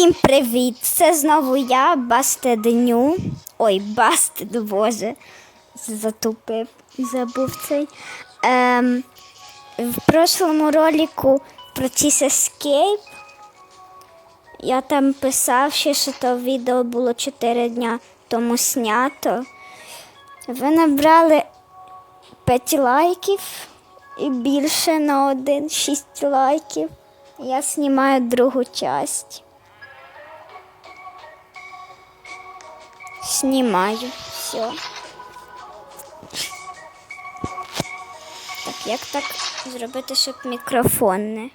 Всім привіт! Це знову я, Бастед Ню. Ой, Бастед, боже. Затупив забув цей. Ем, в прошлому ролику про Escape я там писав ще, що то відео було 4 дня тому снято. Ви набрали 5 лайків і більше на один 6 лайків. Я знімаю другу часть. Знімаю. Все. Так, як так зробити, щоб мікрофон не.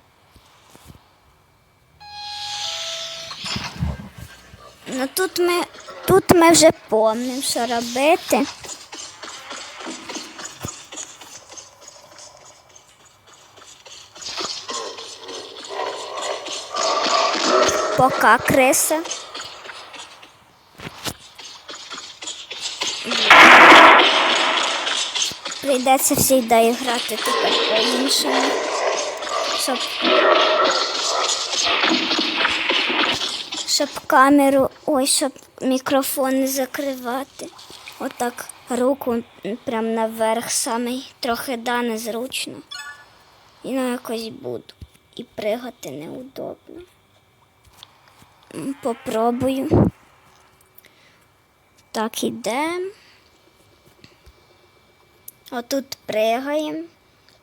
Ну тут ми, тут ми вже помнимо, що робити. Пока криса. Прийдеться завжди грати тепер по-іншому. Щоб, щоб камеру, ой, щоб мікрофон не закривати. Отак руку прям наверх самий трохи да незручно. І на якось буду. І пригати неудобно. Попробую. Так, ідемо. Отут пригаємо.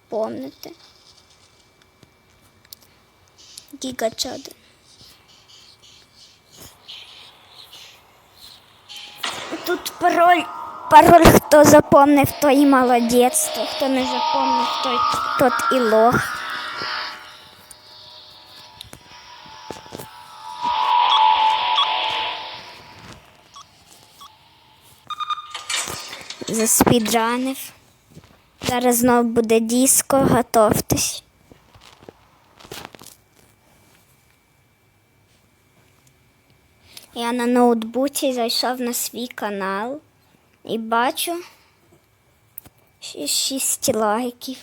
Помните. Гігачади. Тут пароль. Пароль, хто запомнив, той і молодець, то хто не запомнив, той тот і лох. Заспідранив. Зараз знов буде диско, готовтесь. Я на ноутбуці зайшов на свій канал і бачу ще 6 лайків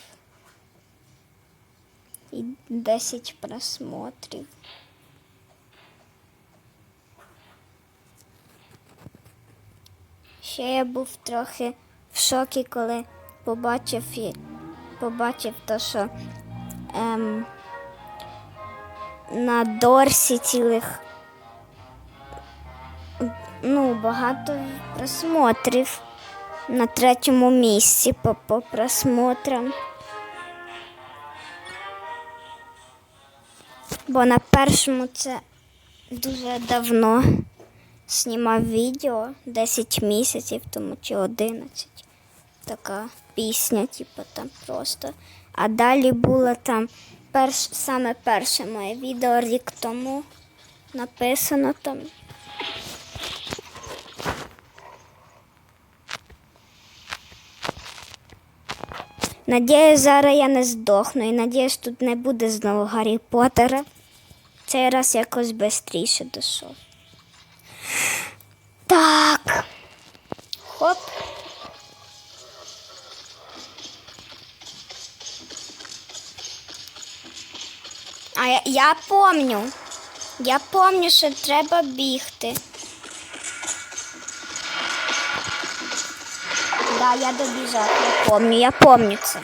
і 10 просмотрів. Ще я був трохи в шокі, коли побачив, побачив то, що ем, на Дорсі цілих ну, багато просмотрів на третьому місці по, по просмотрам. Бо на першому це дуже давно знімав відео 10 місяців тому чи 11. Така пісня, типу там просто. А далі було там перш, саме перше моє відео рік тому написано там. Надіюсь, зараз я не здохну і надіюсь, тут не буде знову Гаррі Поттера. Цей раз якось швидше дійшов. Так. Я, я помню. Я помню, що треба бігти. Да, я добіжав, я помню, я помню це.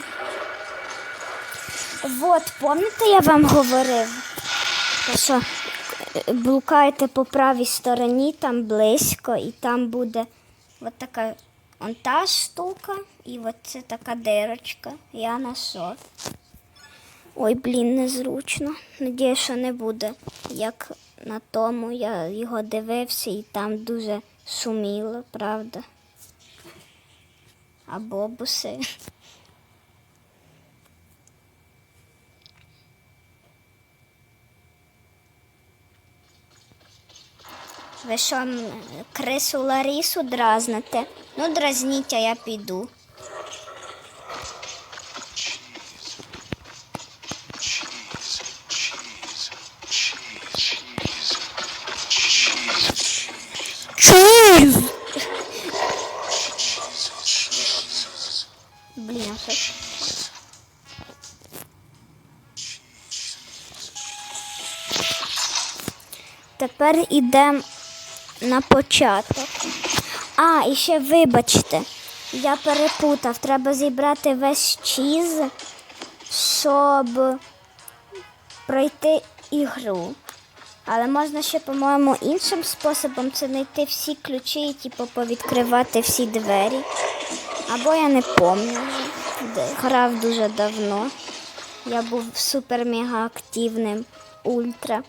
Вот, пам'ятаєте, я вам говорив, що е, блукаєте по правій стороні, там близько, і там буде от така он та штука, і от це така дирочка. Я знайшов. Ой, блін, незручно. Надіюсь, що не буде. Як на тому я його дивився і там дуже шуміло, правда. А бобуси. Ви що, крису Ларісу дразните? Ну, дразніть, а я піду. Тепер йдемо на початок. А, і ще вибачте, я перепутав. Треба зібрати весь чіз, щоб пройти ігру. Але можна ще, по-моєму, іншим способом це знайти всі ключі і типу, повідкривати всі двері. Або я не пам'ятаю Грав дуже давно. Я був супер-мега активним ультра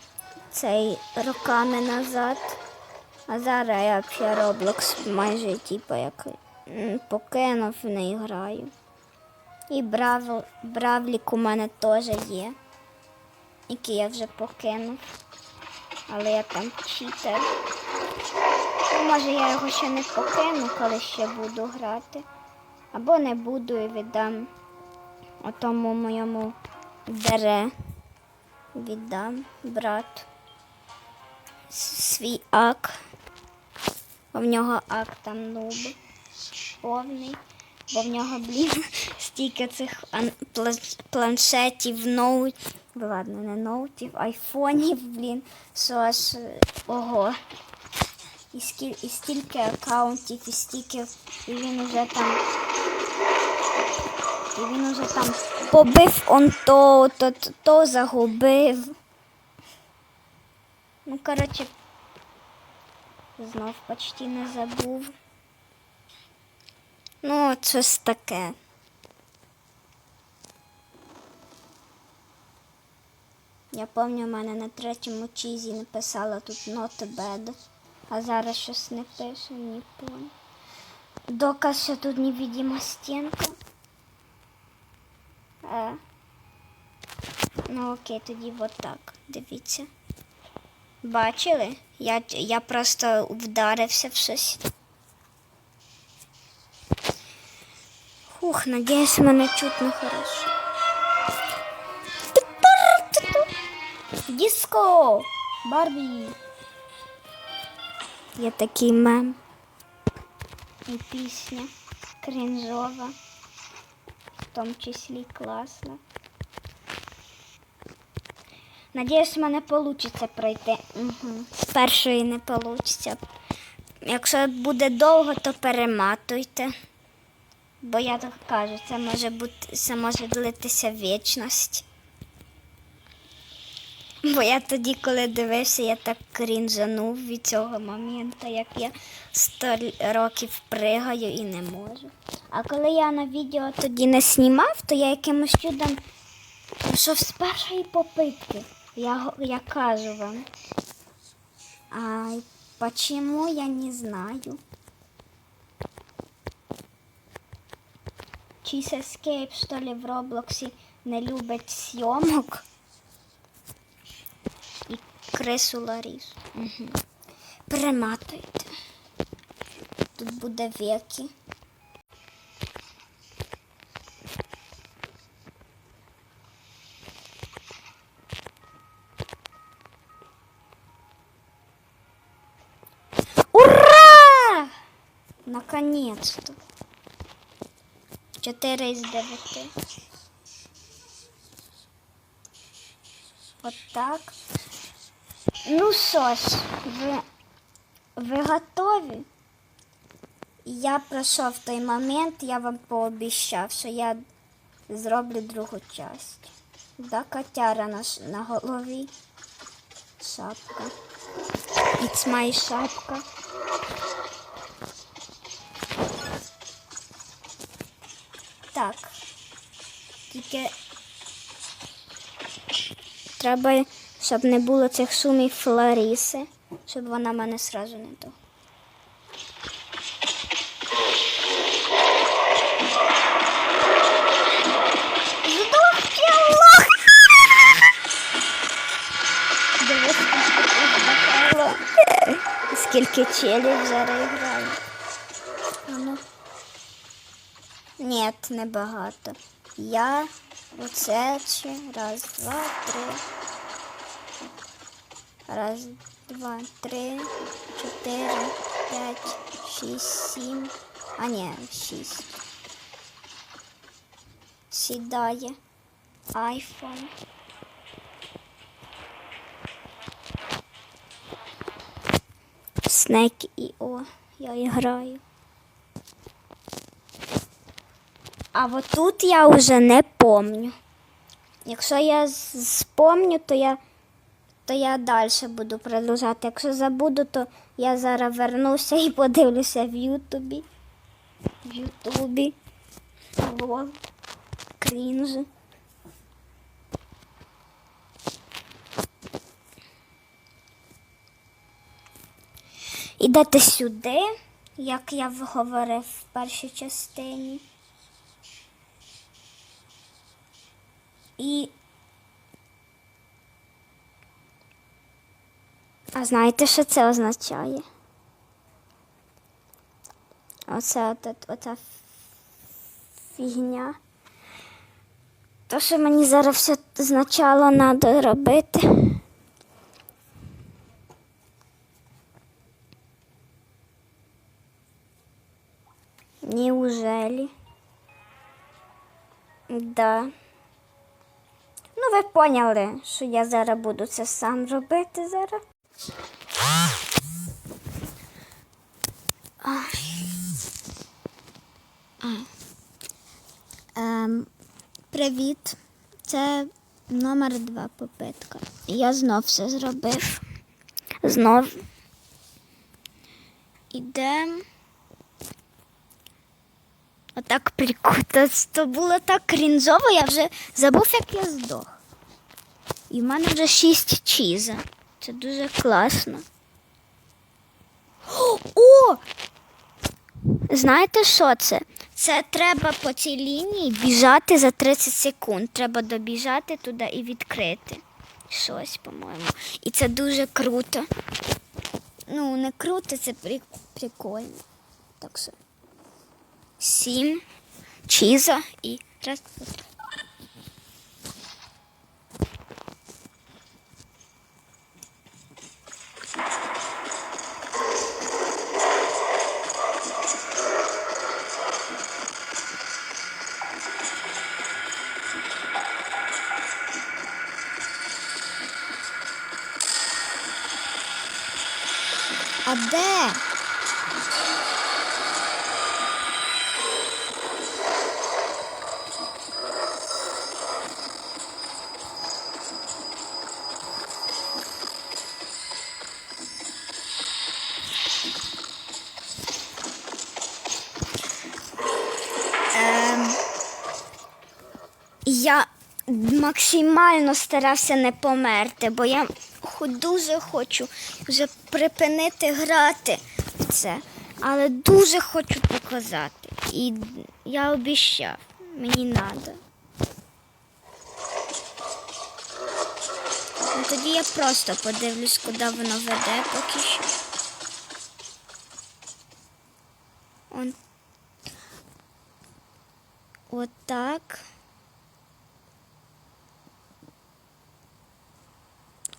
цей роками назад. А зараз я взагалі Roblox майже типу як покинув не граю. І Брав... Бравлік у мене теж є, який я вже покинув. Але я там читер. Може я його ще не покину, коли ще буду грати. Або не буду і віддам отому моєму дере. Віддам брату с- свій ак. Бо в нього ак там нуб повний. Бо в нього, блін, стільки цих планшетів, ноут. Ладно, не ноутів, айфонів, блін, що аж е, ого. І, скіль, і стільки аккаунтів, і стільки, і він уже там. І він уже там побив он то, то, то, то загубив. Ну, коротше, знов почти не забув. Ну, от щось таке. Я пам'ятаю, в мене на третьому чізі написала тут not bad, а зараз щось не пише, не понял. Доказ, що тут невидима стінка. Е. Ну окей, тоді от так. Дивіться. Бачили? Я, я просто вдарився в щось. Хух, надіюсь, мене чутно хорошо. Диско! Барбі! Є такий мем. І пісня крінжова. В тому числі класна. Надіюсь, в мене вийде пройти. Угу. З першої не вийде. Якщо буде довго, то перематуйте. Бо я так кажу, це може бути, це може длитися вічність. Бо я тоді, коли дивився, я так крінжанув від цього моменту, як я 100 років пригаю і не можу. А коли я на відео тоді не знімав, то я якимось чудом пішов з першої попитки. Я, я кажу вам. А почему я не знаю? Cheese Escape, что ли, в Роблоксі не любить зйомок? І крису Ларісу. Угу. Приматуйте. Тут буде веки. Наконец-то. 4 із 9. От так. Ну що ж, ви, ви готові? Я пройшов той момент, я вам пообіцяв, що я зроблю другу часть. Да, котяра на, ш- на голові. Шапка. It's my шапка. Так. Тільки треба, щоб не було цих шумів Флоріси, щоб вона мене сразу не! Дивись, скільки челів зараз грає. Ну. Ні, небагато. Я оце ще раз, два, три. Раз, два, три, чотири, п'ять, шість, сім. А ні, шість. Сідає. Айфон. Снек і О. Я граю. А от тут я вже не помню. Якщо я спомню, то я, то я далі буду продовжати. Якщо забуду, то я зараз вернуся і подивлюся в Ютубі. В Ютубі. Лол. Крінж. Ідете сюди, як я говорив в першій частині. І. А знаєте, що це означає? Оце от, оця фігня. То, що мені зараз все спочатку треба робити. Неужели? Да. Ну, ви поняли, що я зараз буду це сам робити зараз. Ем, привіт. Це номер два попитка. Я знов все зробив. Знов. Ідем. Отак прикуто. То було так крінжово, я вже забув, як я здох. І в мене вже шість чіза. Це дуже класно. О! Знаєте, що це? Це треба по цій лінії біжати за 30 секунд. Треба добіжати туди і відкрити. Щось, по-моєму. І це дуже круто. Ну, не круто, це прикольно. Так що. Сім, чіза і раз. Я максимально старався не померти, бо я дуже хочу вже припинити грати в це, але дуже хочу показати. І я обіщав, мені треба. Ну, тоді я просто подивлюсь, куди воно веде поки що. Он Отак.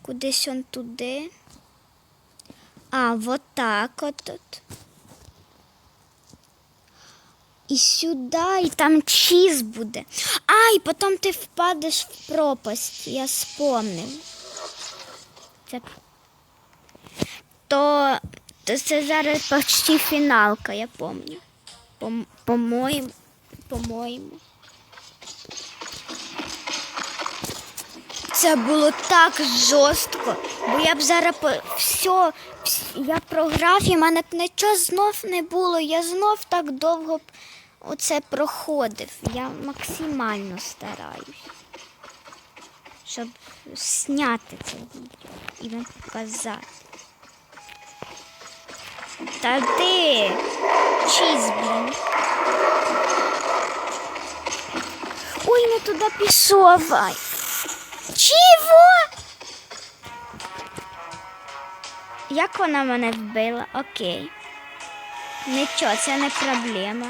Кудись он туди. А, вот так от тут. І сюди, і там чіз буде. А, і потім ти впадеш в пропасть. Я спомнив. Це... То, то це зараз почти фіналка, я пам'ятаю. По- По-моєму. Це було так жорстко, бо я б зараз по... все, вс- я програв, і в мене б нічого знов не було. Я знов так довго б оце проходив. Я максимально стараюсь, щоб зняти це відео і вам показати. Та ти, чіз, блін. Ой, не туди пішов. Ай. Чого? Як вона мене вбила? Окей. Нічого, це не проблема.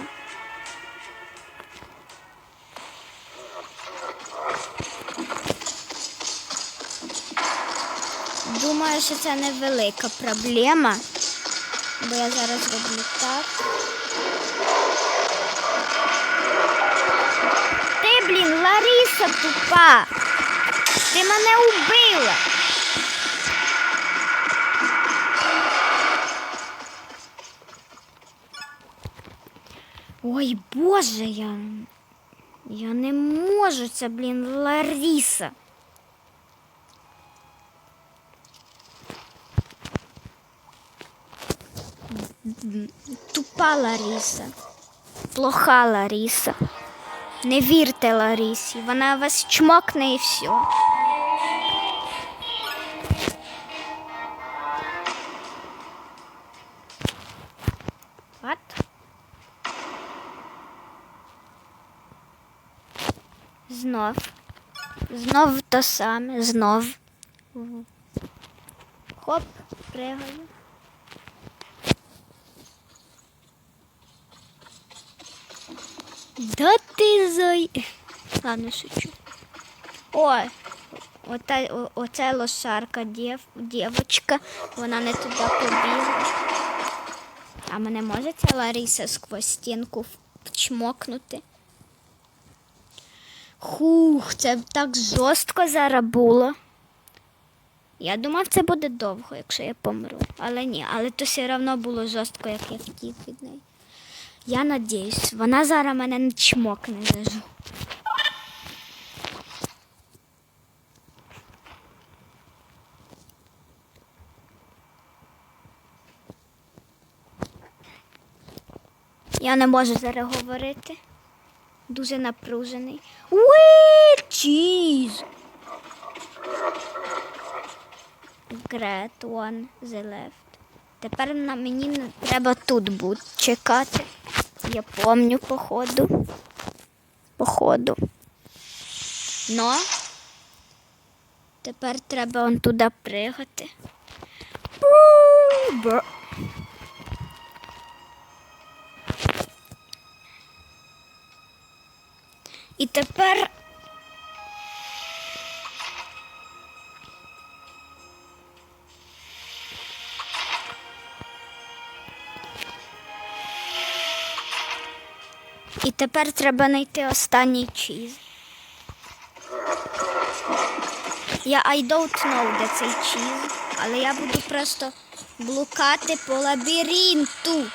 Думаю, що це невелика проблема. Бо я зараз роблю так. Ти, блін, Лариса тупа. Ти мене убила. Ой, боже, я Я не можу це, блін, Ларіса. Тупа Ларіса. Плоха Ларіса. Не вірте Ларісі, вона вас чмокне і все. Знов. Знов то саме, знов. Хоп, пригаю. Да ти зай. Ладно, шучу. Ой, ота, о, оце лошарка дів, дівочка, вона не туди побігла. А мене може ця Лариса сквозь стінку вчмокнути? Хух, це так жорстко зараз було. Я думав, це буде довго, якщо я помру. Але ні, але то все одно було жорстко, як я втік від неї. Я надіюсь, вона зараз мене не чмокне зажу. Я не можу зараз говорити. Дуже напружений. Уи, чіз! Great one the. Тепер на мені не треба тут бути чекати. Я помню походу. Походу. Но тепер треба он туди пригати. І тепер. І тепер треба знайти останній чіз. Я I don't know, де цей чіз, але я буду просто блукати по лабіринту.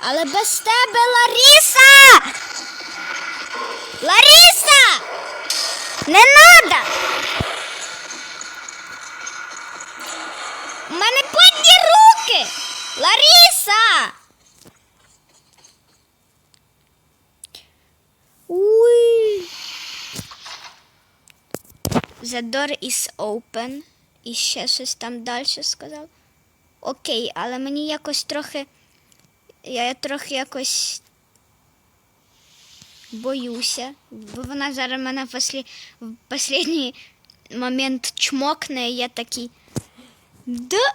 Але без тебе, Ларіса! Не надо! У мене подні руки! Лариса! Уй. The door is open. І ще щось там далі сказав. Окей, але мені якось трохи. Я трохи якось боюся, бо вона зараз мене в, останній момент чмокне, і я такий. Да.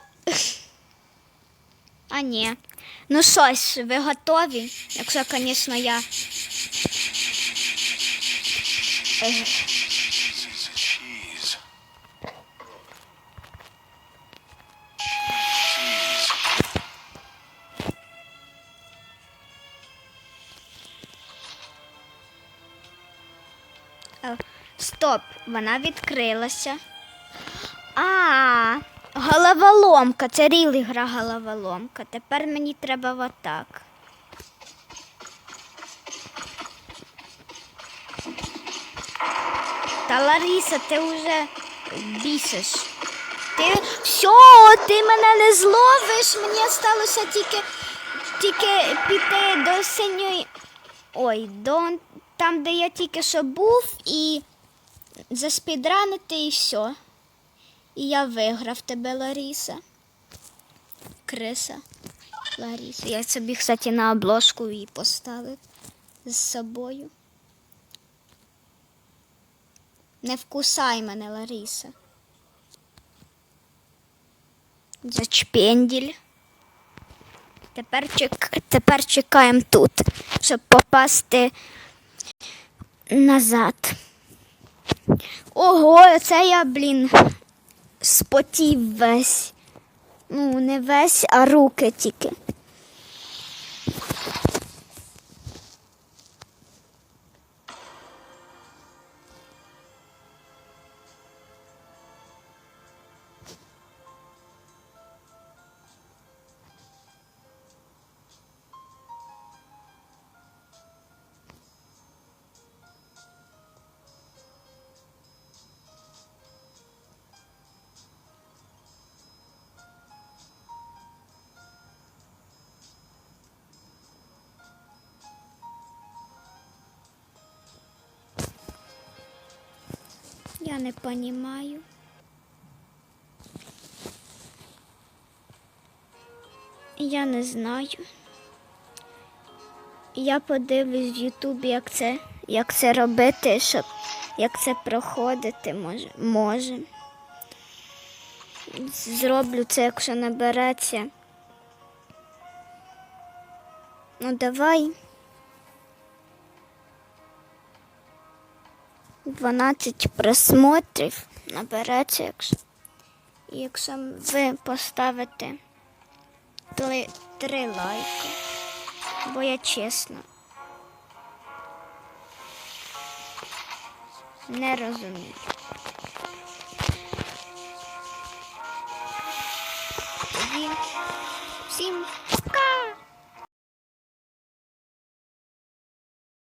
А ні. Ну щось, ви готові? Якщо, звісно, я. Стоп, вона відкрилася. А, головоломка. Це ріл гра головоломка. Тепер мені треба в атак. Та Лариса, ти вже бісиш. Ти все, ти мене не зловиш. Мені сталося тільки, тільки піти до синьої. Ой, до там, де я тільки що був, і заспідранити і все. І я виграв тебе, Ларіса. Криса. Ларіса. Я собі, кстати, на обложку її поставив з собою. Не вкусай мене, Ларіса. Зачпенділь. Тепер, чек... Тепер чекаємо тут, щоб попасти назад. Ого, це я, блін, спотів весь. Ну, не весь, а руки тільки. Я не понімаю. Я не знаю. Я подивлюсь в Ютубі, як це, як це робити, щоб як це проходити може. може. Зроблю це, якщо набереться. Ну давай. 12 просмотрів набереться, якщо. Якщо ви поставите три, три лайки. Бо я чесно. Не розумію. Тоді всім!